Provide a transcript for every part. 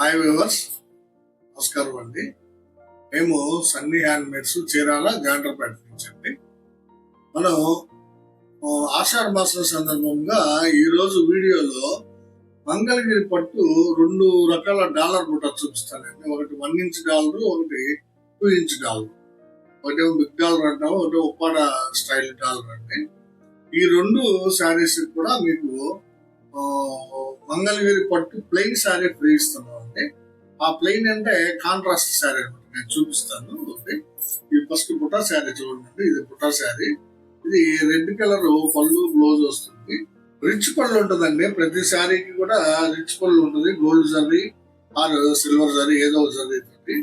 Hi viewers నమస్కారం అండి. మేము సన్నీ హ్యాండ్మేడ్స్ చీరాల గాండ్రపేట నుంచి అండి. మనం ఆషాఢ మాసం సందర్భంగా ఈరోజు వీడియోలో మంగళగిరి పట్టు రెండు రకాల డాలర్ బుట్ట చూపిస్తానండి. ఒకటి వన్ ఇంచ్ డాలర్ ఒకటి టూ ఇంచ్ డాలర్. ఒకటి బిగ్ డాలర్ అంటాము ఒకటి ఉప్పాడ స్టైల్ డాలర్ అండి. ఈ రెండు శారీస్ కూడా మీకు మంగళగిరి పట్టు ప్లెయిన్ శారీ ఫ్రీ ఇస్తున్నాం అండి. ఆ ప్లెయిన్ అంటే కాంట్రాస్ట్ శారీ అనమాట నేను చూపిస్తాను ఓకే. ఇది ఫస్ట్ బుటా శారీ చూడండి ఇది బుటా శారీ ఇది రెడ్ కలర్ పళ్ళు బ్లౌజ్ వస్తుంది. రిచ్ పళ్ళు ఉంటుందండి. ప్రతి శారీకి కూడా రిచ్ పళ్ళు ఉంటుంది. Gold zari or silver zari ఏదో ఒక జరీ ఉంటుంది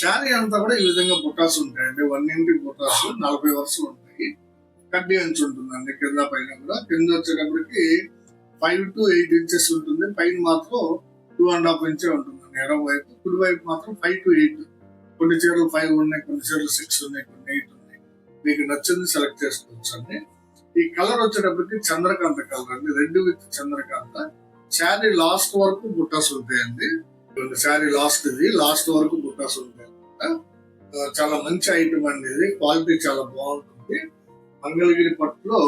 శారీ అంతా కూడా ఈ విధంగా బుటాస్ ఉంటాయండి. వన్ ఇంటి బుటాస్ నలభై వరుసలు ఉంటాయి. కడ్డీ అంచు ఉంటుందండి కింద పైన కూడా. కింద వచ్చేటప్పటికి ఫైవ్ టు ఎయిట్ ఇంచెస్ ఉంటుంది పైన మాత్రం టూ అండ్ హాఫ్ ఇంచే ఉంటుందండి ఎడమ వైపు కుడి వైపు మాత్రం ఫైవ్ టు ఎయిట్. కొన్ని చీరలు ఫైవ్ ఉన్నాయి కొన్ని చీరలు సిక్స్ ఉన్నాయి కొన్ని ఎయిట్ ఉన్నాయి. మీకు నచ్చింది సెలెక్ట్ చేసుకోవచ్చు అండి ఈ కలర్ వచ్చేటప్పటికి చంద్రకాంత కలర్ అండి. Red with Chandrakanta. Sari last వరకు బుట్టాస్ ఉంటాయండి. శారీ లాస్ట్ ఇది లాస్ట్ వరకు బుట్టాస్ ఉంటాయి చాలా మంచి ఐటమ్ అండి ఇది. క్వాలిటీ చాలా బాగుంటుంది. మంగళగిరి పట్టులో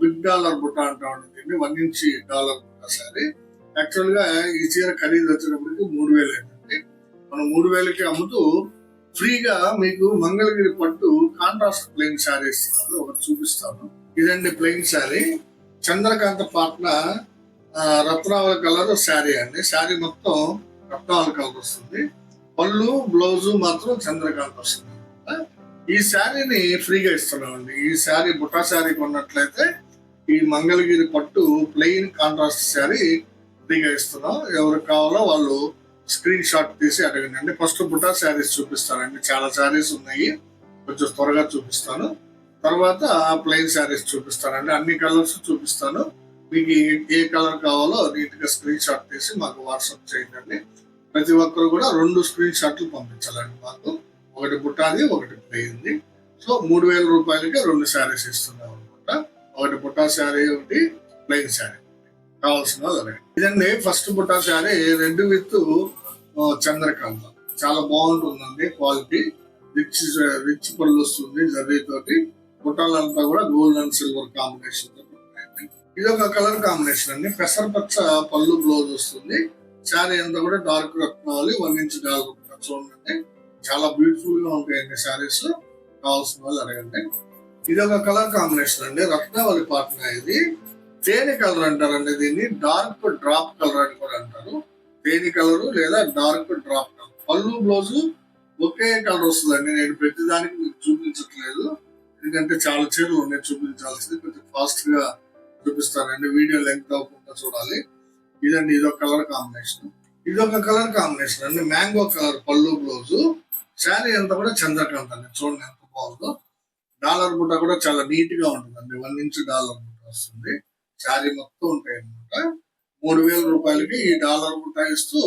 బిగ్ డాలర్ బుట్ట అంటా ఉంటుంది. వన్ ఇంచ్ డాలర్ బుట్ట సారీ. యాక్చువల్గా ఈ చీర ఖరీదు వచ్చేటప్పటికి మూడు వేలు అయిందండి. మనం మూడు వేలకి అమ్ముతూ ఫ్రీగా మీకు మంగళగిరి పట్టు కాంట్రాస్ట్ ప్లెయిన్ శారీ ఇస్తున్నారు ఒకటి చూపిస్తాను. ఇదండి ప్లెయిన్ శారీ చంద్రకాంత పాట్న రత్నాల కలర్ శారీ అండి. శారీ మొత్తం రత్నాల కలర్ వస్తుంది. పళ్ళు బ్లౌజు మాత్రం చంద్రకాంత వస్తుంది. ఈ శారీని ఫ్రీగా ఇస్తున్నామండి. ఈ శారీ బుట్టా శారీ కొన్నట్లయితే ఈ మంగళగిరి పట్టు ప్లెయిన్ కాంట్రాస్ట్ శారీ ఫ్రీగా ఇస్తున్నాం. ఎవరికి కావాలో వాళ్ళు స్క్రీన్ షాట్ తీసి అడగండి. ఫస్ట్ బుట్టా శారీస్ చూపిస్తానండి. చాలా శారీస్ ఉన్నాయి. కొంచెం త్వరగా చూపిస్తాను. తర్వాత ప్లెయిన్ శారీస్ చూపిస్తానండి. అన్ని కలర్స్ చూపిస్తాను. మీకు ఏ- ఏ కలర్ కావాలో నీట్గా స్క్రీన్ షాట్ తీసి మాకు వాట్సాప్ చేయండి. ప్రతి ఒక్కరు కూడా రెండు స్క్రీన్ షాట్లు పంపించాలండి మాకు. ఒకటి పుట్టాది ఒకటి పోయింది. సో మూడు వేల రూపాయలకి రెండు శారీస్ ఇస్తున్నాం అనమాట ఒకటి పుట్టా శారీ ఒకటి ప్లెయిన్ శారీ. కావాల్సిన ఇదండి ఫస్ట్ పుట్టా శారీ. రెడ్ విత్ చంద్రకాంత చాలా బాగుంటుందండి క్వాలిటీ. రిచ్ రిచ్ పళ్ళు వస్తుంది జరీ తోటి బుట్టాలంతా కూడా గోల్డ్ అండ్ సిల్వర్ కాంబినేషన్ ఇది ఒక కలర్ కాంబినేషన్ అండి. పెసరపచ్చ పళ్ళు బ్లౌజ్ వస్తుంది. శారీ అంతా కూడా డార్క్ రత్నావళి వన్ ఇంచ్ డార్క్ చూడండి. చాలా బ్యూటిఫుల్గా ఉంటాయండి శారీస్ కావాల్సిన వాళ్ళు అడగండి. ఇది ఒక కలర్ కాంబినేషన్ అండి. రత్నావళి పాటన ఇది. తేనె కలర్ అంటారండి దీన్ని. డార్క్ డ్రాప్ కలర్ అని కూడా అంటారు. తేనె కలర్ లేదా డార్క్ డ్రాప్ కలర్ పళ్ళు బ్లౌజ్ ఒకే కలర్ వస్తుందండి. నేను ప్రతిదానికి మీకు చూపించట్లేదు. ఎందుకంటే చాలా చీరలు ఉన్నాయి చూపించాల్సింది. కొంచెం ఫాస్ట్గా చూపిస్తానండి. వీడియో లెంగ్త్ అవ్వకుండా చూడాలి. ఇదండి ఇదొక కలర్ కాంబినేషన్ ఇదొక కలర్ కాంబినేషన్ అండి. మ్యాంగో కలర్ పళ్ళు బ్లౌజ్. శారీ అంతా కూడా చంద్రకాంత్ అండి. చూడండి ఎంత బాగుందో. డాలర్ బుట్ట కూడా చాలా నీట్గా ఉంటుందండి. వన్ ఇంచ్ డాలర్ బుట్ట వస్తుంది. శారీ మొత్తం ఉంటాయి అన్నమాట మూడు వేల రూపాయలకి ఈ డాలర్ బుట్ట ఇస్తూ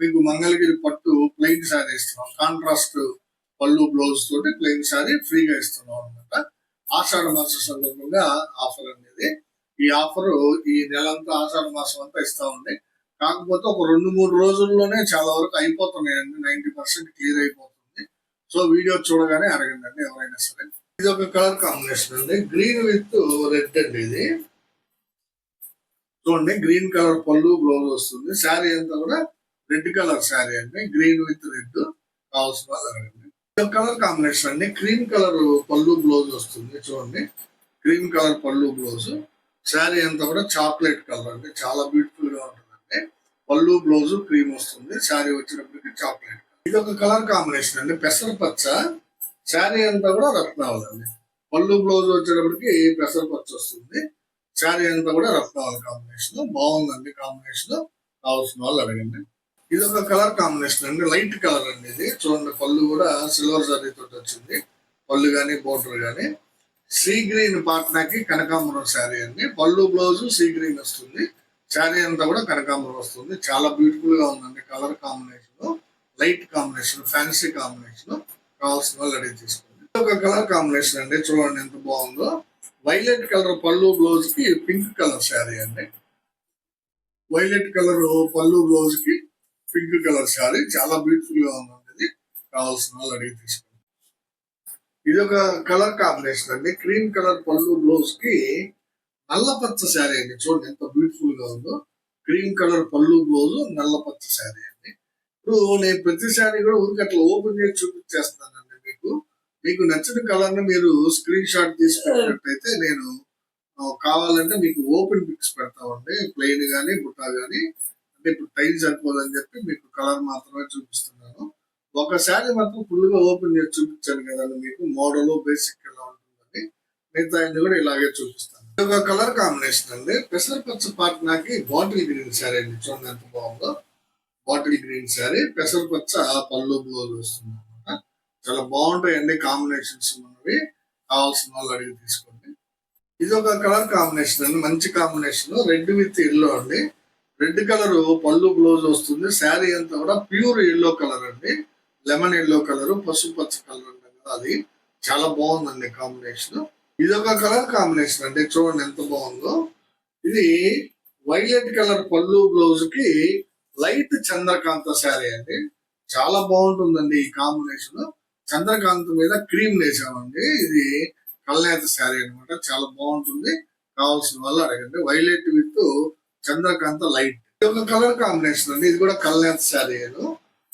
మీకు మంగళగిరి పట్టు ప్లెయిన్ శారీ ఇస్తున్నాం. కాంట్రాస్ట్ పళ్ళు బ్లౌజ్ తోటి ప్లెయిన్ శారీ ఫ్రీగా ఇస్తున్నాం అనమాట ఆషాఢ మాస సందర్భంగా ఆఫర్ అనేది. ఈ ఆఫర్ ఈ నెలంతా ఆషాఢ మాసం అంతా ఇస్తా ఉంది. కాకపోతే ఒక రెండు మూడు రోజుల్లోనే చాలా వరకు అయిపోతున్నాయండి. నైన్టీ పర్సెంట్ క్లియర్ అయిపోతుంది. సో వీడియో చూడగానే అడగండి ఎవరైనా సరే. ఇది ఒక కలర్ కాంబినేషన్ అండి. గ్రీన్ విత్ రెడ్ అండి ఇది. చూడండి గ్రీన్ కలర్ పళ్ళు బ్లౌజ్ వస్తుంది. శారీ అంతా కూడా రెడ్ కలర్ శారీ అండి. గ్రీన్ విత్ రెడ్ కావాల్సిన అడగండి. ఒక కలర్ కాంబినేషన్ అండి. క్రీమ్ కలర్ పళ్ళు బ్లౌజ్ వస్తుంది. చూడండి క్రీమ్ కలర్ పళ్ళు బ్లౌజ్. శారీ అంతా కూడా చాక్లెట్ కలర్ అండి. చాలా బ్యూటిఫుల్గా ఉంటుందండి. పళ్ళు బ్లౌజ్ క్రీమ్ వస్తుంది. శారీ వచ్చినప్పటికీ చాక్లెట్. ఇది ఒక కలర్ కాంబినేషన్ అండి. పెసరపచ్చ శారీ అంతా కూడా రత్నావళి అండి పళ్ళు బ్లౌజ్ వచ్చేటప్పటికి పెసరపచ్చ వస్తుంది. శారీ అంతా కూడా రత్నావళి కాంబినేషన్. బాగుందండి కాంబినేషన్. కావాల్సిన వాళ్ళు అడగండి. ఇది ఒక కలర్ కాంబినేషన్ అండి. లైట్ కలర్ అండి ఇది. చూడండి పళ్ళు కూడా సిల్వర్ జరీ తోటి వచ్చింది. పళ్ళు కానీ బోర్డర్ కానీ సీ గ్రీన్ పాట్నాకి కనకాంబరం శారీ అండి. పళ్ళు బ్లౌజ్ సీ గ్రీన్ వస్తుంది. శారీ అంతా కూడా కనకాంబరం వస్తుంది. చాలా బ్యూటిఫుల్గా ఉందండి colour combination. Light combination fancy combination కావాల్సిన వాళ్ళు అడిగి తీసుకోండి ఇది ఒక కలర్ కాంబినేషన్ అండి చూడండి ఎంత బాగుందో. వైలెట్ కలర్ పళ్ళు బ్లౌజ్కి పింక్ కలర్ శారీ అండి. వైలెట్ కలర్ పళ్ళు బ్లౌజ్కి పింక్ కలర్ శారీ. చాలా బ్యూటిఫుల్గా ఉందండి ఇది. కావాల్సిన వాళ్ళు అడిగి తీసుకోండి ఇది ఒక కలర్ కాంబినేషన్ అండి క్రీమ్ కలర్ పళ్ళు బ్లౌజ్కి నల్ల పచ్చ శారీ అండి. చూడండి ఎంత బ్యూటిఫుల్గా ఉందో. క్రీమ్ కలర్ పళ్ళు బ్లౌజ్ నల్ల పచ్చ శారీ అండి. ఇప్పుడు నేను ప్రతిసారి కూడా ఊరికి అట్లా ఓపెన్ చేసి చూపించేస్తానండి మీకు. మీకు నచ్చిన కలర్ మీరు స్క్రీన్ షాట్ తీసుకున్నట్టయితే నేను కావాలంటే మీకు ఓపెన్ పిక్స్ పెడతామండి. ప్లెయిన్ గానీ బుట్టా గానీ. అంటే ఇప్పుడు టైం సరిపోదని చెప్పి మీకు కలర్ మాత్రమే చూపిస్తున్నాను. ఒక శారీ మాత్రం ఫుల్గా ఓపెన్ చేసి చూపించాను కదండి మీకు. మోడల్ బేసిక్ ఎలా ఉంటుందని. మిగతా అన్ని కూడా ఇలాగే చూపిస్తాను. ఒక కలర్ కాంబినేషన్ అండి. పెసర పచ్చ పాట్నాకి బాటిల్ గ్రీన్ సారీ అండి. చూడండి ఎంత బాగుందో. బాటిల్ గ్రీన్ శారీ పెసర పచ్చ పళ్ళు బ్లౌజ్ వస్తుంది అనమాట చాలా బాగుంటాయండి కాంబినేషన్స్ ఉన్నవి. కావాల్సిన వాళ్ళు అడిగి తీసుకోండి. ఇది ఒక కలర్ కాంబినేషన్ అండి మంచి కాంబినేషన్ రెడ్ విత్ ఎల్లో అండి. రెడ్ కలర్ పళ్ళు బ్లౌజ్ వస్తుంది. శారీ అంతా కూడా ప్యూర్ ఎల్లో కలర్ అండి. లెమన్ ఎల్లో కలర్ పసుపు పచ్చ కలర్ అంటాం కదా అది. చాలా బాగుందండి కాంబినేషన్ ఇది ఒక కలర్ కాంబినేషన్ అండి. చూడండి ఎంత బాగుందో. ఇది వైలెట్ కలర్ పళ్ళు బ్లౌజ్కి లైట్ చంద్రకాంత శారీ అండి. చాలా బాగుంటుందండి ఈ కాంబినేషన్ చంద్రకాంత మీద క్రీమ్ వేసామండి. ఇది కల్నేత శారీ అన్నమాట. చాలా బాగుంటుంది. కావాల్సిన వాళ్ళు అడగండి. వైలెట్ విత్ చంద్రకాంత లైట్. ఇది ఒక కలర్ కాంబినేషన్ అండి. ఇది కూడా కల్నేత శారీ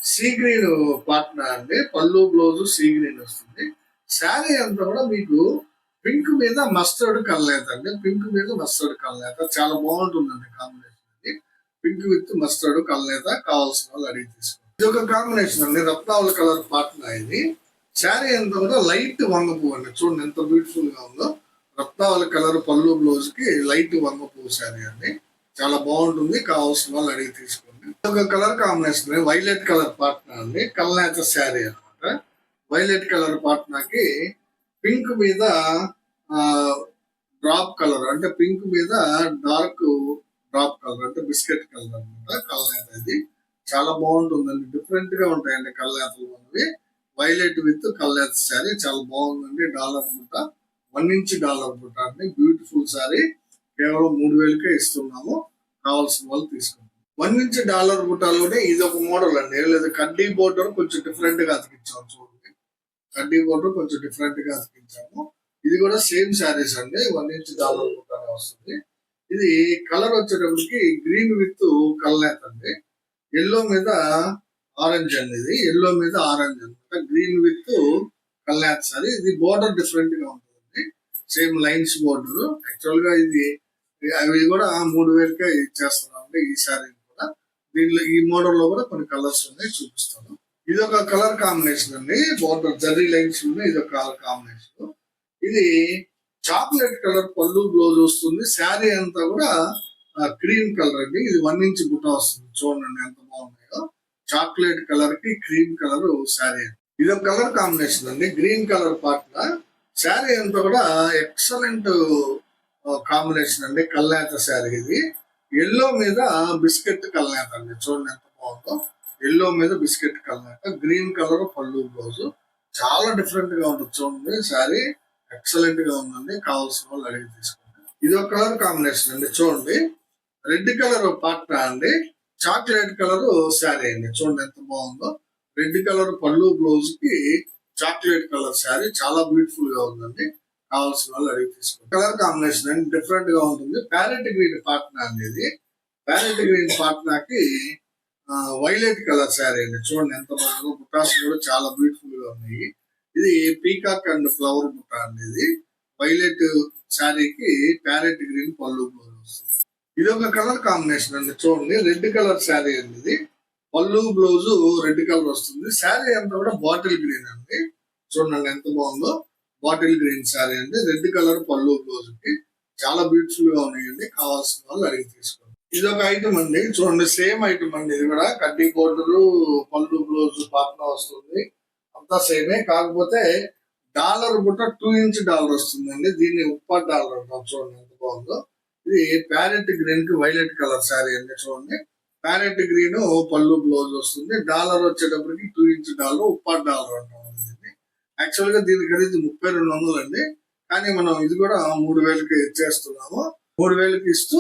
సీ గ్రీన్ పార్ట్నర్ అండి. పళ్ళు బ్లౌజ్ సీ గ్రీన్ వస్తుంది. శారీ అంతా కూడా మీకు పింక్ మీద మస్టర్డ్ కల్నేత అండి. పింక్ మీద మస్టర్డ్ కల్నేత. చాలా బాగుంటుందండి కాంబినేషన్ పింక్ విత్ మస్టర్డ్ కల్నేత కావాల్సిన వాళ్ళు అడిగి తీసుకోండి. ఇది ఒక కాంబినేషన్ అండి. రత్నావళి కలర్ పార్ట్నర్ ఇది. శారీ ఎంత ఉందో లైట్ వంగపు అండి. చూడండి ఎంత బ్యూటిఫుల్గా ఉందో. రత్నావళి కలర్ పళ్ళు బ్లౌజ్కి లైట్ వంగపు శారీ అండి. చాలా బాగుంటుంది. కావాల్సిన వాళ్ళు అడిగి తీసుకోండి. ఒక colour combination violet colour partner అండి. కల్నేత శారీ అన్నమాట. వైలెట్ కలర్ పాట్నాకి పింక్ మీద డ్రాప్ కలర్ అంటే పింక్ మీద డార్క్ డ్రాప్ కలర్ అంటే బిస్కెట్ కలర్ అనమాట కళ్ళనేత ఇది చాలా బాగుంటుందండి డిఫరెంట్గా ఉంటాయండి కళ్ళనేతలు అనేవి వైలెట్ విత్ కల్నేత శారీ చాలా బాగుందండి. డాలర్ బుట్ట వన్ ఇంచ్ డాలర్ బుట్ట అండి. బ్యూటిఫుల్ శారీ కేవలం మూడు వేలకే ఇస్తున్నాము. కావాల్సిన వాళ్ళు తీసుకుంటాం వన్ ఇంచ్ డాలర్ బుట్టాలోనే ఇది ఒక మోడల్ అండి. లేదా కడ్డీ బోర్డర్ కొంచెం డిఫరెంట్గా అతికించాము చూడండి. కడ్డీ బోర్డర్ కొంచెం డిఫరెంట్గా అతికించాము ఇది కూడా సేమ్ శారీస్ అండి. వన్ ఇంచ్ డాలర్ బుట్టానే వస్తుంది. ఇది కలర్ వచ్చేటప్పటికి గ్రీన్ విత్ కల్నేత అండి. ఎల్లో మీద ఆరెంజ్ అండి ఇది. ఎల్లో మీద ఆరెంజ్ అనమాట గ్రీన్ విత్ కల్నేత సారీ. ఇది బోర్డర్ డిఫరెంట్గా ఉంటుంది సేమ్ లైన్స్ బోర్డర్ యాక్చువల్గా ఇది అవి కూడా మూడు వేలకే ఇచ్చేస్తున్నాం అండి ఈ సారీ కూడా. దీనిలో ఈ మోడల్లో కూడా కొన్ని కలర్స్ ఉన్నాయి చూపిస్తాను. ఇది ఒక కలర్ కాంబినేషన్ అండి. బోర్డర్ జర్రీ లైన్స్ ఉన్నాయి. ఇది ఒక కలర్ కాంబినేషన్ ఇది చాక్లెట్ కలర్ పళ్ళు బ్లౌజ్ వస్తుంది శారీ అంతా కూడా క్రీమ్ కలర్ అండి. ఇది వన్ ఇంచ్ బుట్ట వస్తుంది. చూడండి ఎంత బాగున్నాయో. చాక్లెట్ కలర్కి క్రీమ్ కలర్ శారీ ఇది ఒక కలర్ కాంబినేషన్ అండి. గ్రీన్ కలర్ పార్ట్ శారీ అంతా కూడా ఎక్సలెంట్ కాంబినేషన్ అండి. కల్నేత శారీ ఇది. ఎల్లో మీద బిస్కెట్ కల్నేత అండి. చూడండి ఎంత బాగుందో. ఎల్లో మీద బిస్కెట్ కల్నేత. గ్రీన్ కలర్ పళ్ళు బ్లౌజ్. చాలా డిఫరెంట్గా ఉంటుంది. చూడండి శారీ. ఎక్సలెంట్గా ఉందండి. కావాల్సిన వాళ్ళు అడిగి తీసుకోండి. ఇది ఒక కలర్ కాంబినేషన్ అండి. చూడండి. రెడ్ కలర్ పార్ట్ అండి. చాక్లెట్ కలర్ శారీ అండి. చూడండి ఎంత బాగుందో. రెడ్ కలర్ పళ్ళు బ్లౌజ్కి చాక్లెట్ కలర్ శారీ చాలా బ్యూటిఫుల్గా ఉందండి. కావాల్సిన వాళ్ళు అడిగి తీసుకోండి. కలర్ కాంబినేషన్ అండి. డిఫరెంట్గా ఉంటుంది. ప్యారెట్ గ్రీన్ పాట్నా అనేది ప్యారెట్ గ్రీన్ పాట్నాకి వైలెట్ కలర్ శారీ అండి. చూడండి ఎంత బాగుందో. బుటాస్ కూడా చాలా బ్యూటిఫుల్గా ఉన్నాయి. ఇది పీకాక్ అండ్ ఫ్లవర్ బుట్ట అండి ఇది. వైలెట్ శారీకి ప్యారెట్ గ్రీన్ పళ్ళు వస్తుంది. ఇది ఒక కలర్ కాంబినేషన్ అండి చూడండి. రెడ్ కలర్ శారీ అనేది పళ్ళు బ్లౌజ్ రెడ్ కలర్ వస్తుంది. శారీ అంతా కూడా బాటిల్ గ్రీన్ అండి. చూడండి ఎంత బాగుందో. బాటిల్ గ్రీన్ శారీ అండి. రెడ్ కలర్ పళ్ళు బ్లౌజ్కి చాలా బ్యూటిఫుల్గా ఉన్నాయండి. కావాల్సిన వాళ్ళు అడిగి తీసుకోండి. ఇది ఒక ఐటమ్ అండి. చూడండి సేమ్ ఐటమ్ అండి. ఇది కూడా కడ్డీ బోర్డర్ పళ్ళు బ్లౌజ్ పాత్ర వస్తుంది. అంతా సేమే కాకపోతే డాలర్ బుట్ట టూ ఇంచ్ డాలర్ వస్తుందండి. దీన్ని ఉప్ప డాలర్ అంటాం. చూడండి ఎంత బాగుందో. ఇది ప్యారెట్ గ్రీన్కి వైలెట్ కలర్ శారీ అండి చూడండి. ప్యారెట్ గ్రీన్ పళ్ళు బ్లౌజ్ వస్తుంది. డాలర్ వచ్చేటప్పటికి టూ ఇంచ్ డాలర్ ఉప్ప డాలర్ అంటాం యాక్చువల్గా దీని ఖరీదు ముప్పై రెండు వందలు అండి. కానీ మనం ఇది కూడా మూడు వేలకి ఇచ్చేస్తున్నాము మూడు వేలకి ఇస్తూ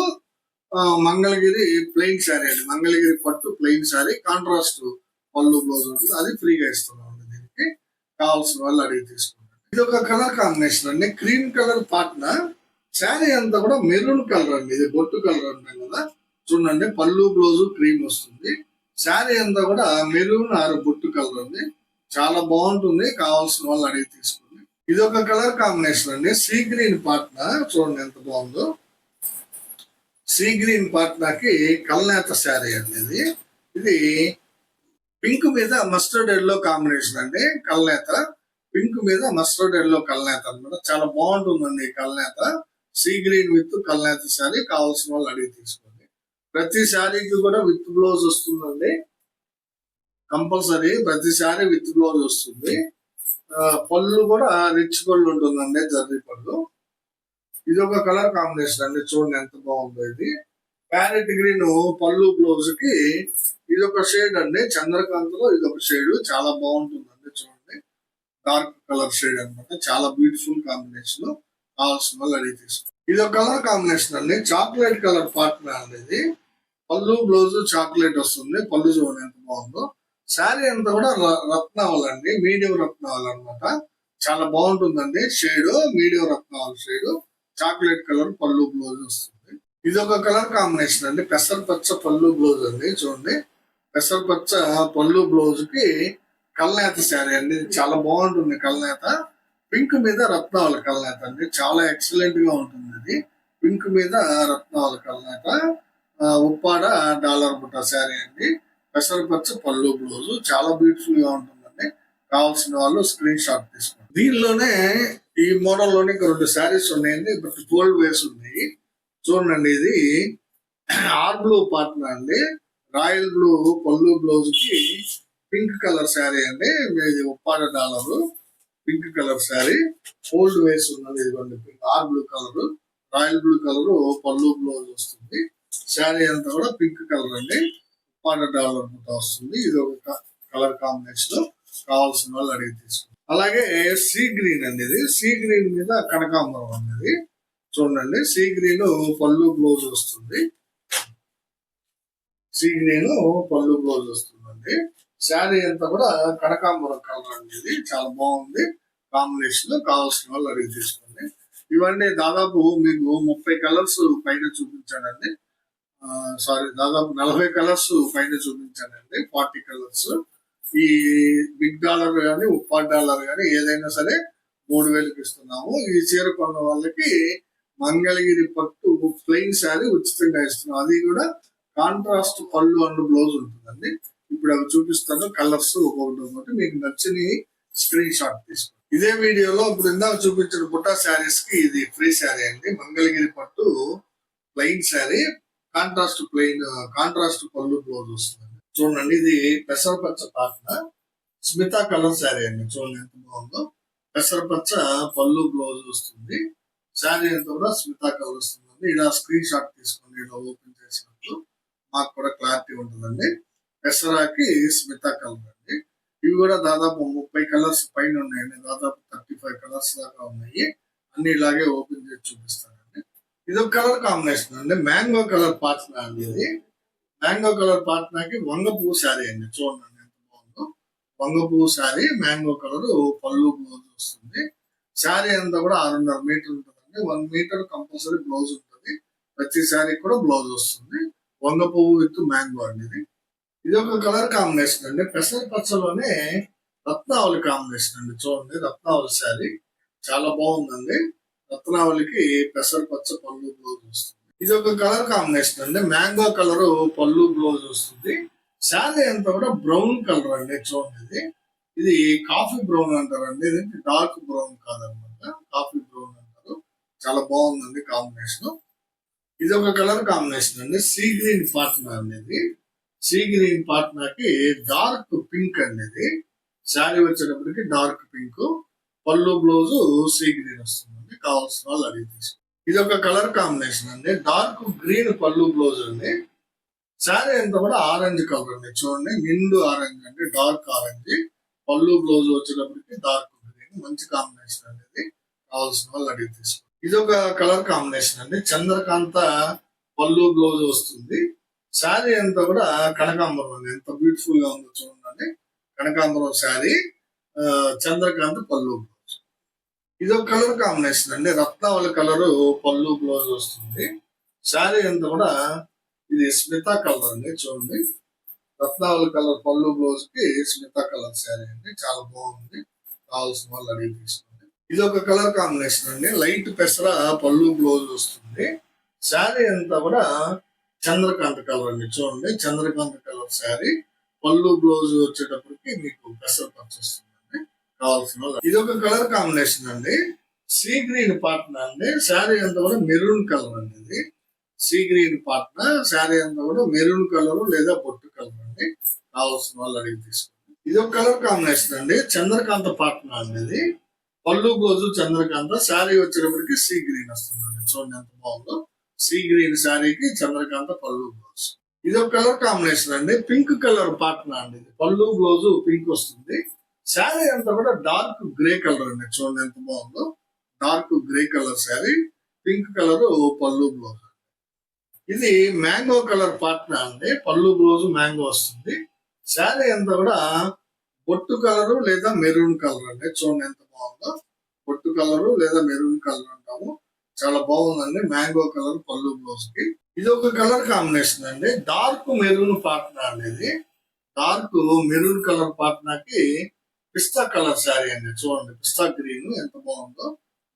ఆ, మంగళగిరి ప్లెయిన్ శారీ అండి. మంగళగిరి పట్టు ప్లెయిన్ శారీ. కాంట్రాస్ట్ పళ్ళు బ్లౌజ్ ఉంటుంది. అది ఫ్రీగా ఇస్తున్నాం. కావాల్సిన వాళ్ళు అడిగి తీసుకుంటారు. ఇది ఒక కలర్ కాంబినేషన్ అండి. క్రీమ్ కలర్ పాట్న శారీ అంతా కూడా మెరూన్ కలర్ అండి. ఇది బొట్టు కలర్ అంటాం కదా. చూడండి పళ్ళు బ్లౌజ్ క్రీమ్ వస్తుంది. శారీ అంతా కూడా మెరూన్ ఆరు బొట్టు కలర్ ఉంది చాలా బాగుంటుంది. కావాల్సిన వాళ్ళు అడిగి తీసుకోండి. ఇది ఒక కలర్ కాంబినేషన్ అండి. సీ గ్రీన్ పాట్న చూడండి ఎంత బాగుందో. సీ గ్రీన్ పాట్నాకి కల్నేత శారీ అండి ఇది. ఇది పింక్ మీద మస్టర్డ్ ఎల్లో కాంబినేషన్ అండి కల్నేత. పింక్ మీద మస్టర్డ్ ఎల్లో కల్నేత అన్నమాట. చాలా బాగుంటుందండి కల్నేత. సీ గ్రీన్ విత్ కల్నేత శారీ కావాల్సిన వాళ్ళు అడిగి తీసుకోండి. ప్రతి శారీకి కూడా విత్ బ్లౌజ్ వస్తుందండి. కంపల్సరీ ప్రతి శారీ విత్ బ్లౌజ్ వస్తుంది. ఆ, పళ్ళు కూడా రిచ్ పళ్ళు ఉంటుందండి జర్రీ పళ్ళు. ఇది ఒక కలర్ కాంబినేషన్ అండి చూడండి ఎంత బాగుందో ఇది. ప్యారెట్ గ్రీన్ పళ్ళు బ్లౌజ్కి ఇది ఒక షేడ్ అండి. చంద్రకాంతలో ఇది ఒక షేడ్ చాలా బాగుంటుందండి చూడండి. డార్క్ కలర్ షేడ్ అన్నమాట. చాలా బ్యూటిఫుల్ కాంబినేషన్ కావాల్సిన వాళ్ళు అడిగి తీసుకోండి ఇది ఒక కలర్ కాంబినేషన్ అండి. చాక్లెట్ కలర్ పార్ట్నర్ అండి ఇది. పళ్ళు బ్లౌజ్ చాక్లెట్ వస్తుంది. పళ్ళు చూడండి ఎంత బాగుందో. శారీ అంతా కూడా ర- మీడియం రత్నావళి అన్నమాట. చాలా బాగుంటుందండి. షేడ్ మీడియం రత్నావళి షేడ్ చాక్లెట్ కలర్ పళ్ళు బ్లౌజ్ వస్తుంది. ఇది ఒక కలర్ కాంబినేషన్ అండి. పెసర పచ్చ పళ్ళు బ్లౌజ్ అండి. చూడండి. పెసర పచ్చ పళ్ళు బ్లౌజ్కి కల్నేత శారీ అండి. చాలా బాగుంటుంది కల్నేత. పింక్ మీద రత్నావళి కల్నేత అండి. చాలా ఎక్సలెంట్గా ఉంటుంది ఇది. పింక్ మీద రత్నావళి కల్నేత. ఆ, ఉప్పాడ డాలర్ బుట్ట శారీ అండి. పెసరపచ్చ పళ్ళు బ్లౌజ్. చాలా బ్యూటిఫుల్గా ఉంటుందండి. కావాల్సిన వాళ్ళు స్క్రీన్ షాట్ తీసుకోండి. దీనిలోనే ఈ మోడల్లోనే ఇంకా రెండు శారీస్ ఉన్నాయండి. బట్ గోల్డ్ వేస్ ఉన్నాయి. చూడండి ఇది ఆర్ బ్లూ పార్ట్నర్ అండి. రాయల్ బ్లూ పళ్ళు బ్లౌజ్కి పింక్ కలర్ శారీ అండి. ఇది Uppada dollar pink colour sari. Old weaves ఉన్నది ఇదిగోండి pink or blue colour royal blue colour పళ్ళు బ్లౌజ్ వస్తుంది. శారీ అంతా కూడా పింక్ కలర్ అండి. ఉప్పాడ డాలర్ వస్తుంది. ఇది ఒక కలర్ కాంబినేషన్ కావాల్సిన వాళ్ళు అడిగి తీసుకుంటారు అలాగే సీ గ్రీన్ అండి ఇది. సీ గ్రీన్ మీద కనకాంబరం అనేది చూడండి. సీ గ్రీన్ పళ్ళు బ్లౌజ్ వస్తుంది. సీ గ్రీన్ పళ్ళు బ్లౌజ్ వస్తుందండి. శారీ అంతా కూడా కనకాంబరం కలర్ అండి ఇది. చాలా బాగుంది. కాంబినేషన్ కావాల్సిన వాళ్ళు అడిగి తీసుకోండి. ఇవన్నీ దాదాపు మీకు ముప్పై కలర్స్ పైన చూపించానండి. సారీ దాదాపు నలభై కలర్స్ పైన చూపించానండి. Forty colours. ఈ బిగ్ డాలర్ కానీ ఉప్పా డాలర్ కానీ ఏదైనా సరే మూడు వేలకు ఇస్తున్నాము. ఈ చీర కొన్న వాళ్ళకి మంగళగిరి పట్టు ప్లెయిన్ శారీ ఉచితంగా ఇస్తున్నాం. అది కూడా కాంట్రాస్ట్ పళ్ళు అండ్ బ్లౌజ్ ఉంటుందండి. ఇప్పుడు అవి చూపిస్తాను. కలర్స్ ఒక్కొక్కటి ఒకటి మీకు నచ్చిన స్క్రీన్ షాట్ తీసుకోండి. ఇదే వీడియోలో ఇప్పుడు ఇందాక చూపించిన బుట్టా శారీస్కి ఇది ఫ్రీ శారీ అండి. మంగళగిరి పట్టు plain sari contrast plain contrast పళ్ళు బ్లౌజ్ వస్తుంది చూడండి ఇది పెసరపచ్చ పాటన స్మితా కలర్ శారీ అండి. చూడండి ఎంత బాగుందో. పెసరపచ్చ పళ్ళు బ్లౌజ్ వస్తుంది. శారీ అంతా కూడా స్మితా కలర్ వస్తుందండి ఇలా స్క్రీన్ షాట్ తీసుకోండి ఇలా ఓపెన్ చేసినప్పుడు మాకు కూడా క్లారిటీ ఉంటుందండి. పెసరాకి స్మితా కలర్ అండి. ఇవి కూడా దాదాపు ముప్పై కలర్స్ పైన ఉన్నాయండి. దాదాపు థర్టీ ఫైవ్ కలర్స్ దాకా ఉన్నాయి. అన్ని ఇలాగే ఓపెన్ చేసి చూపిస్తానండి. ఇది ఒక కలర్ కాంబినేషన్ అండి. మ్యాంగో కలర్ పాట్నా అండి ఇది. మ్యాంగో కలర్ పాట్నాకి వంగ పువ్వు శారీ అండి. చూడండి ఎంత బాగుందో. వంగ పువ్వు శారీ మ్యాంగో కలర్ పళ్ళు వస్తుంది. శారీ అంతా కూడా ఆరున్నర మీటర్ ఉంటుందండి వన్ మీటర్ కంపల్సరీ బ్లౌజ్ ఉంటుంది. ప్రతి శారీ కూడా బ్లౌజ్ వస్తుంది. వంగ పువ్వు విత్ మ్యాంగో అండి ఇది ఇది ఒక కలర్ కాంబినేషన్ అండి. పెసర పచ్చలోనే రత్నావళి కాంబినేషన్ అండి. చూడండి రత్నావళి శారీ. చాలా బాగుందండి. రత్నావళికి పెసర పచ్చ పళ్ళు బ్లౌజ్ వస్తుంది. ఇది ఒక కలర్ కాంబినేషన్ అండి. మ్యాంగో కలర్ పళ్ళు బ్లౌజ్ వస్తుంది. శారీ అంతా కూడా బ్రౌన్ కలర్ అండి. చూడండి ఇది. ఇది కాఫీ బ్రౌన్ అంటారండి. ఇది డార్క్ బ్రౌన్ కాదనమాట. కాఫీ చాలా బాగుందండి కాంబినేషన్. ఇది ఒక కలర్ కాంబినేషన్ అండి. సీ గ్రీన్ పార్ట్నర్ అనేది. సీ గ్రీన్ పార్ట్నర్కి డార్క్ పింక్ అనేది. శారీ వచ్చేటప్పటికి డార్క్ పింక్. పళ్ళు బ్లౌజ్ సీ గ్రీన్ వస్తుందండి. కావాల్సిన వాళ్ళు అడిగి తీసుకుంటారు ఇది ఒక కలర్ కాంబినేషన్ అండి. డార్క్ గ్రీన్ పళ్ళు బ్లౌజ్ అండి. శారీ అంతా కూడా ఆరెంజ్ కలర్ అండి. చూడండి నిండు ఆరెంజ్ అండి డార్క్ ఆరెంజ్. పళ్ళు బ్లౌజ్ వచ్చేటప్పటికి డార్క్ గ్రీన్. మంచి కాంబినేషన్ అనేది కావాల్సిన వాళ్ళు అడిగి తీసుకోండి. ఇది ఒక కలర్ కాంబినేషన్ అండి. చంద్రకాంత పళ్ళు బ్లౌజ్ వస్తుంది. శారీ అంతా కూడా కనకాంబరం అండి. ఎంత బ్యూటిఫుల్గా ఉందో చూడండి. కనకాంబరం శారీ ఆ, పళ్ళు బ్లౌజ్. ఇది ఒక కలర్ కాంబినేషన్ అండి. రత్నావళి కలర్ పళ్ళు బ్లౌజ్ వస్తుంది. శారీ అంతా కూడా ఇది స్మితా కలర్ అండి. చూడండి. రత్నావళి కలర్ పళ్ళు బ్లౌజ్కి స్మితా కలర్ శారీ అండి. చాలా బాగుంది. కావాల్సిన వాళ్ళు అడిగి తీసుకోండి. ఇది ఒక కలర్ కాంబినేషన్ అండి. లైట్ పెసర పళ్ళు బ్లౌజ్ వస్తుంది. శారీ అంతా కూడా చంద్రకాంత కలర్ అండి. చూడండి చంద్రకాంత కలర్ శారీ. పళ్ళు బ్లౌజ్ వచ్చేటప్పటికి మీకు పెసర పచ్చ వస్తుందండి. కావాల్సిన వాళ్ళు. ఇది ఒక కలర్ కాంబినేషన్ అండి. సీ గ్రీన్ పాట్న అండి. శారీ అంతా కూడా మెరూన్ కలర్ అండి ఇది. See green Patna. శారీ అంతా కూడా మెరూన్ కలర్ లేదా బొట్టు కలర్ అండి. కావాల్సిన వాళ్ళు అడిగి తీసుకోండి. ఇది ఒక కలర్ కాంబినేషన్ అండి. చంద్రకాంత పాట్న అండి ఇది. పళ్ళు బ్లౌజ్ చంద్రకాంత శారీ వచ్చేటప్పటికి సీ గ్రీన్ వస్తుందండి. చూడండి ఎంత బాగుందో. సీ గ్రీన్ శారీకి చంద్రకాంత పళ్ళు బ్లౌజ్ ఇది ఒక కలర్ కాంబినేషన్ అండి. పింక్ కలర్ పాటన అండి ఇది. పళ్ళు బ్లౌజ్ పింక్ వస్తుంది. శారీ అంతా కూడా డార్క్ గ్రే కలర్ అండి. చూడండి ఎంత బాగుందో. Dark grey colour sari. Pink colour పళ్ళు బ్లౌజ్ ఇది మ్యాంగో కలర్ పాటన అండి. పళ్ళు బ్లౌజ్ మ్యాంగో వస్తుంది. శారీ అంతా కూడా పొట్టు కలర్ లేదా మెరూన్ కలర్ అండి. చూడండి ఎంత బాగుందో. పొట్టు కలర్ లేదా మెరూన్ కలర్ అంటాము. చాలా బాగుందండి. మ్యాంగో కలర్ పళ్ళు బ్లౌజ్కి ఇది ఒక కలర్ కాంబినేషన్ అండి. డార్క్ మెరూన్ పాట్నా అనేది. డార్క్ మెరూన్ కలర్ పాట్నాకి పిస్తా కలర్ శారీ అండి. చూడండి పిస్తా గ్రీన్ ఎంత బాగుందో.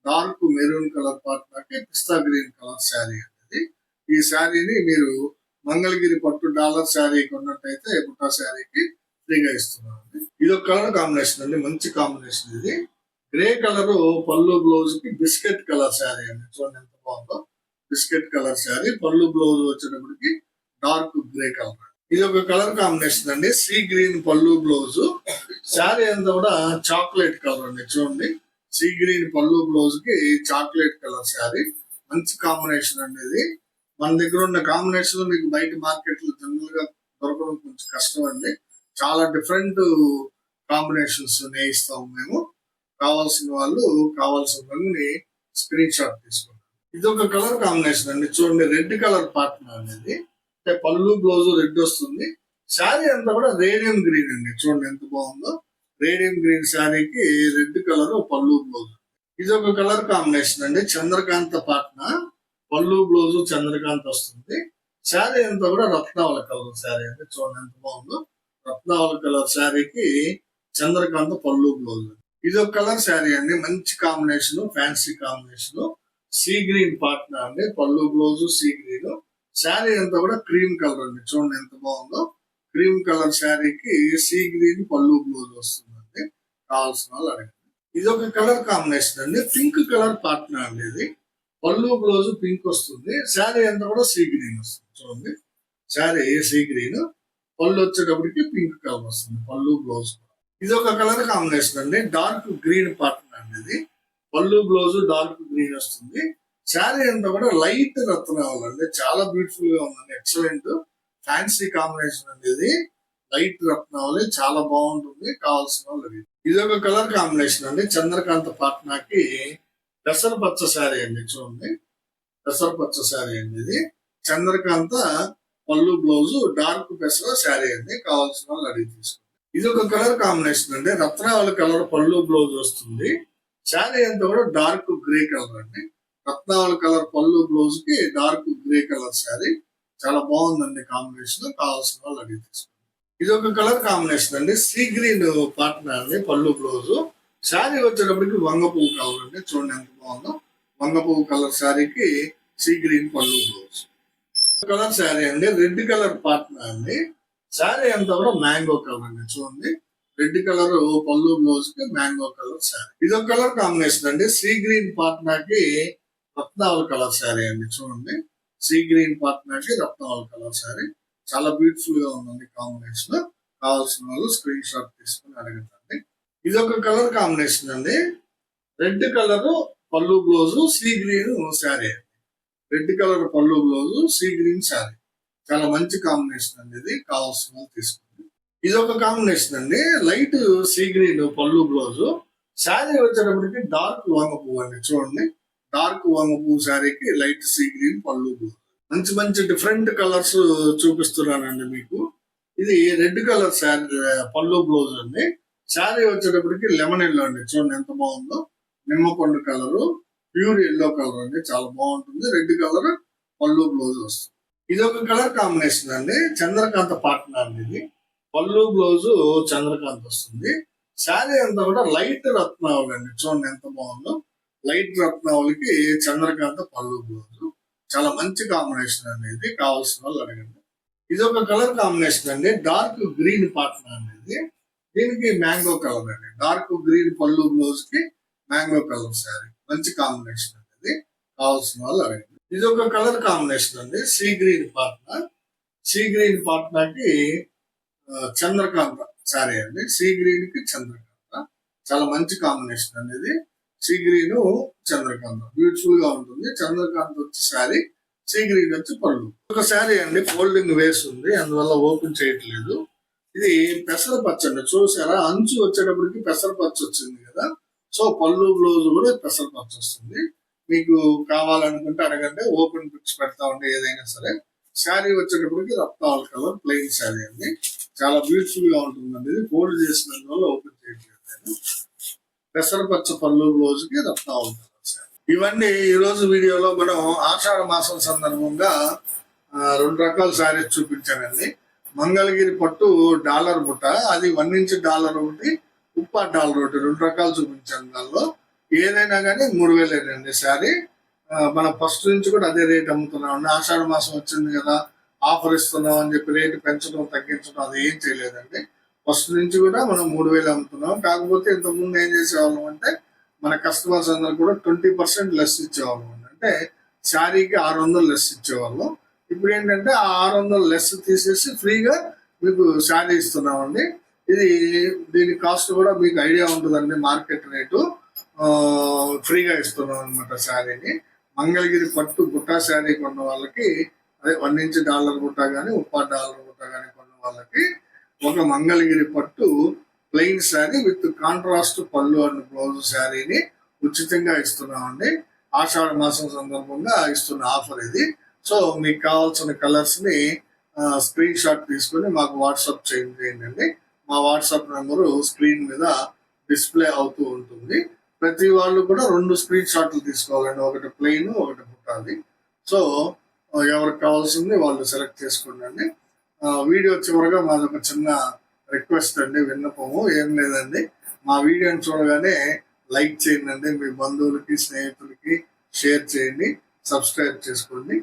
డార్క్ మెరూన్ కలర్ పాట్నాకి పిస్తా గ్రీన్ కలర్ శారీ అనేది. ఈ శారీని మీరు మంగళగిరి పట్టు డాలర్ శారీ కొన్నట్టయితే బుట్టా శారీకి ఫ్రీగా ఇస్తున్నాం ఇది ఒక కలర్ కాంబినేషన్ అండి. మంచి కాంబినేషన్ ఇది. గ్రే కలర్ పళ్ళు బ్లౌజ్కి బిస్కెట్ కలర్ శారీ అండి. చూడండి ఎంత బాగుందో. బిస్కెట్ కలర్ శారీ పళ్ళు బ్లౌజ్ వచ్చేటప్పటికి డార్క్ గ్రే కలర్ ఇది ఒక కలర్ కాంబినేషన్ అండి. సీ గ్రీన్ పళ్ళు బ్లౌజ్ శారీ అంతా కూడా చాక్లెట్ కలర్ అండి. చూడండి. సీ గ్రీన్ పళ్ళు బ్లౌజ్కి చాక్లెట్ కలర్ శారీ మంచి కాంబినేషన్ అండి ఇది. మన దగ్గర ఉన్న కాంబినేషన్ మీకు బయట మార్కెట్లో జనరల్గా దొరకడం కొంచెం కష్టం అండి. చాలా డిఫరెంట్ కాంబినేషన్స్ నేయిస్తాము మేము. కావాల్సిన వాళ్ళు కావాల్సిన స్క్రీన్ షాట్ తీసుకోండి ఇది ఒక కలర్ కాంబినేషన్ అండి. చూడండి రెడ్ కలర్ పార్ట్నర్ అనేది. అంటే పళ్ళు బ్లౌజ్ రెడ్ వస్తుంది. శారీ అంతా కూడా రేడియం గ్రీన్ అండి. చూడండి ఎంత బాగుందో. రేడియం గ్రీన్ శారీకి రెడ్ కలర్ పళ్ళు బ్లౌజ్ ఇది ఒక కలర్ కాంబినేషన్ అండి. చంద్రకాంత పాట్న పళ్ళు బ్లౌజ్ చంద్రకాంత్ వస్తుంది. శారీ అంతా కూడా రత్నావళ కలర్ శారీ అండి. చూడండి ఎంత బాగుందో. రత్నావళ కలర్ శారీకి చంద్రకాంత పళ్ళు బ్లౌజ్ ఇది ఒక కలర్ శారీ అండి మంచి combination fancy combination sea green partner అండి పళ్ళు బ్లౌజ్ సీ గ్రీన్ శారీ అంతా కూడా క్రీమ్ కలర్ అండి చూడండి ఎంత బాగుందో. క్రీమ్ కలర్ శారీకి సీ గ్రీన్ పళ్ళు బ్లౌజ్ వస్తుందండి. కావాల్సిన వాళ్ళు అడగండి. ఇది ఒక కలర్ కాంబినేషన్ అండి పింక్ కలర్ పార్ట్నర్ అండి ఇది. పళ్ళు బ్లౌజ్ పింక్ వస్తుంది. శారీ అంతా కూడా సీ గ్రీన్ వస్తుంది చూడండి. శారీ సీ గ్రీన్ పళ్ళు వచ్చేటప్పటికి పింక్ కలర్ వస్తుంది. పళ్ళు బ్లౌజ్ ఇది ఒక కలర్ కాంబినేషన్ అండి. డార్క్ గ్రీన్ పాటర్న్ అండి ఇది. పళ్ళు బ్లౌజ్ డార్క్ గ్రీన్ వస్తుంది. శారీ అంతా కూడా లైట్ రత్నావళి అండి చాలా బ్యూటిఫుల్గా ఉందండి. ఎక్సలెంట్ ఫ్యాన్సీ కాంబినేషన్ అనేది లైట్ రత్నావళి చాలా బాగుంటుంది. కావాల్సిన వాళ్ళు ఇది ఒక కలర్ కాంబినేషన్ అండి. చంద్రకాంత పాట్నాకి పెసర పచ్చ శారీ అండి. చూడండి. దసర పచ్చ శారీ అండి ఇది. చంద్రకాంత పళ్ళు బ్లౌజ్ డార్క్ పెసర శారీ అండి కావాల్సిన వాళ్ళు అడిగి తీసుకోండి ఇది ఒక కలర్ కాంబినేషన్ అండి. రత్నావళి కలర్ పళ్ళు బ్లౌజ్ వస్తుంది. శారీ అంతా కూడా డార్క్ గ్రే కలర్ అండి. రత్నావళి కలర్ పళ్ళు బ్లౌజ్కి డార్క్ గ్రే కలర్ శారీ. చాలా బాగుందండి కాంబినేషన్. కావాల్సిన వాళ్ళు అడిగి తీసుకోండి ఇది ఒక కలర్ కాంబినేషన్ అండి. సీ గ్రీన్ పార్ట్నర్ అండి. పళ్ళు బ్లౌజ్. శారీ వచ్చేటప్పటికి వంగ పువ్వు కలర్ అండి. చూడండి ఎంత బాగుందో. వంగ పువ్వు కలర్ శారీకి సీ గ్రీన్ పళ్ళు బ్లౌజ్. కలర్ శారీ అండి రెడ్ కలర్ పార్ట్నర్ అండి. శారీ అంతా కూడా మ్యాంగో కలర్ అండి చూడండి. రెడ్ కలర్ పళ్ళు బ్లౌజ్కి మ్యాంగో కలర్ శారీ. ఇది ఒక కలర్ కాంబినేషన్ అండి. సీ గ్రీన్ పార్ట్నర్కి రత్నావళి కలర్ శారీ అండి చూడండి. సీ గ్రీన్ పార్ట్నర్కి రత్నావళి కలర్ శారీ. చాలా బ్యూటిఫుల్గా ఉందండి కాంబినేషన్. కావాల్సిన వాళ్ళు స్క్రీన్ షాట్ తీసుకుని అడగండి. ఇది ఒక కలర్ కాంబినేషన్ అండి. రెడ్ కలర్ పళ్ళు blouse sea green sari red colour పళ్ళు బ్లౌజ్ సీ గ్రీన్ శారీ. చాలా మంచి కాంబినేషన్ అండి ఇది కావాల్సిన వాళ్ళు తీసుకోండి ఇది ఒక కాంబినేషన్ అండి. లైట్ సీ గ్రీన్ పళ్ళు బ్లౌజ్. శారీ వచ్చేటప్పటికి డార్క్ వంగ పువ్వు అండి. చూడండి. డార్క్ వంగ పువ్వు శారీకి లైట్ సీ గ్రీన్ పళ్ళు బ్లౌజ్. మంచి మంచి డిఫరెంట్ కలర్స్ చూపిస్తున్నానండి మీకు. ఇది రెడ్ కలర్ శారీ పళ్ళు బ్లౌజ్ అండి. శారీ వచ్చేటప్పటికి లెమన్ ఎల్లో అండి. చూడండి ఎంత బాగుందో. నిమ్మపండు కలర్ ప్యూర్ ఎల్లో కలర్ అండి చాలా బాగుంటుంది. రెడ్ కలర్ పళ్ళు బ్లౌజ్ వస్తుంది. ఇది ఒక కలర్ కాంబినేషన్ అండి. చంద్రకాంత పాటన అండి ఇది. పళ్ళు బ్లౌజ్ చంద్రకాంత్ వస్తుంది. శారీ అంతా కూడా లైట్ రత్నావళి అండి. చూడండి ఎంత బాగుందో. లైట్ రత్నావళికి చంద్రకాంత పళ్ళు బ్లౌజ్. చాలా మంచి కాంబినేషన్ అండి ఇది. కావాల్సిన వాళ్ళు అడగండి. ఇది ఒక కలర్ కాంబినేషన్ అండి. డార్క్ గ్రీన్ పాటన అనేది దీనికి మ్యాంగో కలర్ అండి. డార్క్ గ్రీన్ పళ్ళు బ్లౌజ్కి మ్యాంగో కలర్ శారీ. మంచి కాంబినేషన్ అనేది కావాల్సిన వాళ్ళు అడగండి. ఇది ఒక కలర్ కాంబినేషన్ అండి sea green partner sea green పాట్నాకి చంద్రకాంత సారీ అండి. సీ గ్రీన్కి చంద్రకాంత. చాలా మంచి కాంబినేషన్ అనేది. సీ గ్రీన్ చంద్రకాంత. బ్యూటిఫుల్గా ఉంటుంది. చంద్రకాంత వచ్చి సారీ సీ గ్రీన్ వచ్చి పళ్ళు. ఒక శారీ అండి. ఫోల్డింగ్ వేసి ఉంది. అందువల్ల ఓపెన్ చేయట్లేదు. ఇది పెసర పచ్చ అండి చూసారా? అంచు వచ్చేటప్పటికి పెసరపచ్చ వచ్చింది కదా. సో పళ్ళు బ్లౌజ్ కూడా పెసర బాక్స్ వస్తుంది. మీకు కావాలనుకుంటే అడగండి ఓపెన్ పిక్స్ పెడతా ఉండే ఏదైనా సరే శారీ వచ్చేటప్పటికి రక్తాల కలర్ ప్లెయిన్ శారీ అండి. చాలా బ్యూటిఫుల్గా ఉంటుందండి ఇది. ఫోల్డ్ చేసినందువల్ల ఓపెన్ చేయట్లేదు పెసరపచ్చ పళ్ళు బ్లౌజ్కి రక్తాల కలర్ శారీ. ఇవన్నీ ఈ రోజు వీడియోలో మనం ఆషాఢ మాసం సందర్భంగా రెండు రకాల శారీస్ చూపించానండి. మంగళగిరి పట్టు డాలర్ బుట్ట అది వన్ ఇంచ్ డాలర్ ఒకటి ఉప్పా డాల్ ఒకటి రెండు రకాలు చూపించాను దానిలో. ఏదైనా కానీ మూడు వేలేనండి శారీ. మన ఫస్ట్ నుంచి కూడా అదే రేట్ అమ్ముతున్నాం అండి ఆషాఢ మాసం వచ్చింది కదా ఆఫర్ ఇస్తున్నాం అని చెప్పి రేటు పెంచడం తగ్గించడం అది ఏం చేయలేదండి. ఫస్ట్ నుంచి కూడా మనం మూడు వేలు అమ్ముతున్నాం. కాకపోతే ఇంతకుముందు ఏం చేసేవాళ్ళం అంటే మన కస్టమర్స్ అందరు కూడా ట్వంటీ పర్సెంట్ లెస్ ఇచ్చేవాళ్ళం అంటే శారీకి ఆరు వందలు లెస్ ఇచ్చేవాళ్ళం. ఇప్పుడు ఏంటంటే ఆ ఆరు వందలు లెస్ తీసేసి ఫ్రీగా మీకు శారీ ఇస్తున్నామండి. ఇది దీని కాస్ట్ కూడా మీకు ఐడియా ఉంటుందండి మార్కెట్ రేటు. ఆ, ఫ్రీగా ఇస్తున్నాం అనమాట శారీని. మంగళగిరి పట్టు బుట్టా శారీ కొన్న వాళ్ళకి అదే వన్ ఇంచ్ డాలర్ బుట్ట కానీ ఉప్పా డాలర్ బుట్ట కానీ కొన్న వాళ్ళకి ఒక మంగళగిరి పట్టు ప్లెయిన్ శారీ విత్ కాంట్రాస్ట్ పళ్ళు అండ్ బ్లౌజ్ శారీని ఉచితంగా ఇస్తున్నామండి. ఆషాఢ మాసం సందర్భంగా ఇస్తున్న ఆఫర్ ఇది. సో మీకు కావాల్సిన కలర్స్ని స్క్రీన్ షాట్ తీసుకొని మాకు వాట్సాప్ చేయండి మా వాట్సాప్ నెంబరు స్క్రీన్ మీద డిస్ప్లే అవుతూ ఉంటుంది. ప్రతి వాళ్ళు కూడా రెండు స్క్రీన్ షాట్లు తీసుకోవాలండి. ఒకటి ప్లెయిన్ ఒకటి పుట్టాలి సో ఎవరికి కావాల్సింది వాళ్ళు సెలెక్ట్ చేసుకోండి వీడియో చివరగా మాది ఒక చిన్న రిక్వెస్ట్ అండి విన్నపము. ఏం లేదండి. మా వీడియోని చూడగానే లైక్ చేయండి మీ బంధువులకి స్నేహితులకి షేర్ చేయండి. సబ్స్క్రైబ్ చేసుకోండి.